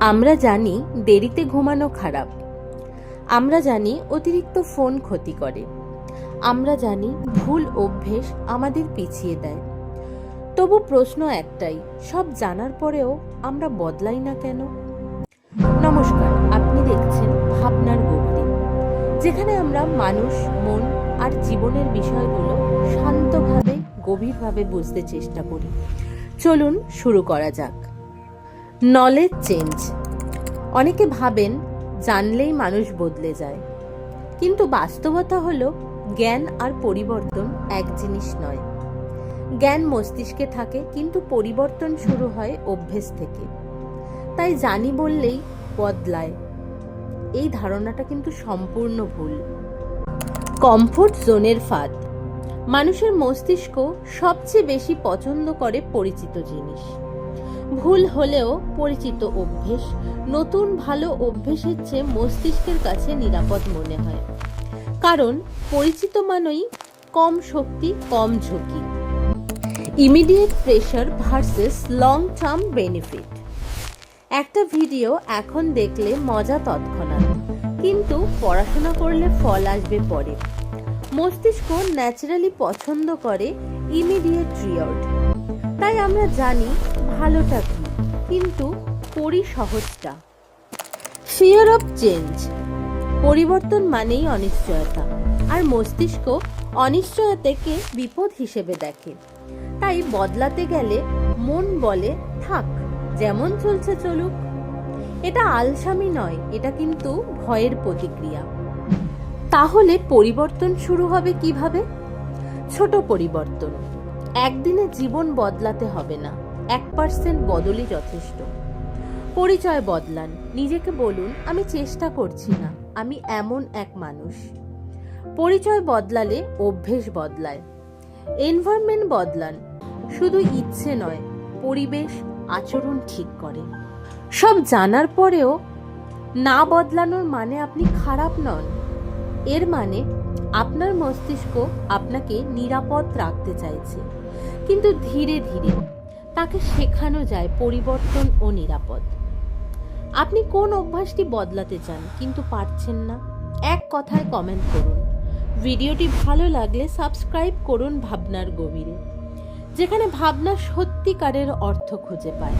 আমরা জানি দেরিতে ঘুমানো খারাপ। আমরা জানি অতিরিক্ত ফোন ক্ষতি করে। আমরা জানি ভুল অভ্যেস আমাদের পিছিয়ে দেয়। তবু প্রশ্ন একটাই, সব জানার পরেও আমরা বদলাই না কেন? নমস্কার, আপনি দেখছেন ভাবনার গভীরে, যেখানে আমরা মানুষ, মন আর জীবনের বিষয়গুলো শান্তভাবে, গভীরভাবে বুঝতে চেষ্টা করি। চলুন শুরু করা যাক। নলেজ চেঞ্জ অনেকে ভাবেন, জানলেই মানুষ বদলে যায়। কিন্তু বাস্তবতা হলো, জ্ঞান আর পরিবর্তন এক জিনিস নয়। জ্ঞান মস্তিষ্কে থাকে, কিন্তু পরিবর্তন শুরু হয় অভ্যেস থেকে। তাই জানি বললেই বদলায়। এই ধারণাটা কিন্তু সম্পূর্ণ ভুল। কমফোর্ট জোনের ফাঁদ। মানুষের মস্তিষ্ক সবচেয়ে বেশি পছন্দ করে পরিচিত জিনিস। ভুল হলেও পরিচিত অভ্যেস, নতুন ভালো অভ্যেসের চেয়ে মস্তিষ্কের কাছে নিরাপদ মনে হয়। কারণ, পরিচিত মানেই কম শক্তি, কম ঝুঁকি। Immediate pressure versus long term benefit একটা ভিডিও এখন দেখলে মজা তৎক্ষণাৎ, কিন্তু পড়াশোনা করলে ফল আসবে পরে। মস্তিষ্ক ন্যাচারালি পছন্দ করে ইমিডিয়েট রিওয়ার্ড তাই আমরা জানি ভালোটা কি, কিন্তু করি সহজটা। ফিয়ার অফ চেঞ্জ পরিবর্তন মানেই অনিশ্চয়তা, আর মস্তিষ্ক অনিশ্চয়তাকে বিপদ হিসেবে দেখে। তাই বদলাতে গেলে মন বলে, থাক, যেমন চলছে চলুক। এটা আলসামি নয়, এটা কিন্তু ভয়ের প্রতিক্রিয়া। তাহলে পরিবর্তন শুরু হবে কীভাবে? ছোট পরিবর্তন। একদিনে জীবন বদলাতে হবে না। এক পার্সেন্ট বদলই যথেষ্ট। পরিচয় বদলান। নিজেকে বলুন, আমি চেষ্টা করছি না। আমি এমন এক মানুষ। পরিচয় বদলালে অভ্যেস বদলায়। এনভায়রনমেন্ট বদলান। শুধু ইচ্ছে নয়, পরিবেশ, আচরণ ঠিক করে। সব জানার পরেও না বদলানোর মানে আপনি খারাপ নন। এর মানে আপনার মস্তিষ্ক আপনাকে নিরাপদ রাখতে চাইছে। কিন্তু ধীরে ধীরে তাকে শেখানো যায় পরিবর্তন ও নিরাপদ। আপনি কোন অভ্যাসটি বদলাতে চান কিন্তু পারছেন না? এক কথায় কমেন্ট করুন। ভিডিওটি ভালো লাগলে সাবস্ক্রাইব করুন ভাবনার গভীরে, যেখানে ভাবনা সত্যিকারের অর্থ খুঁজে পায়।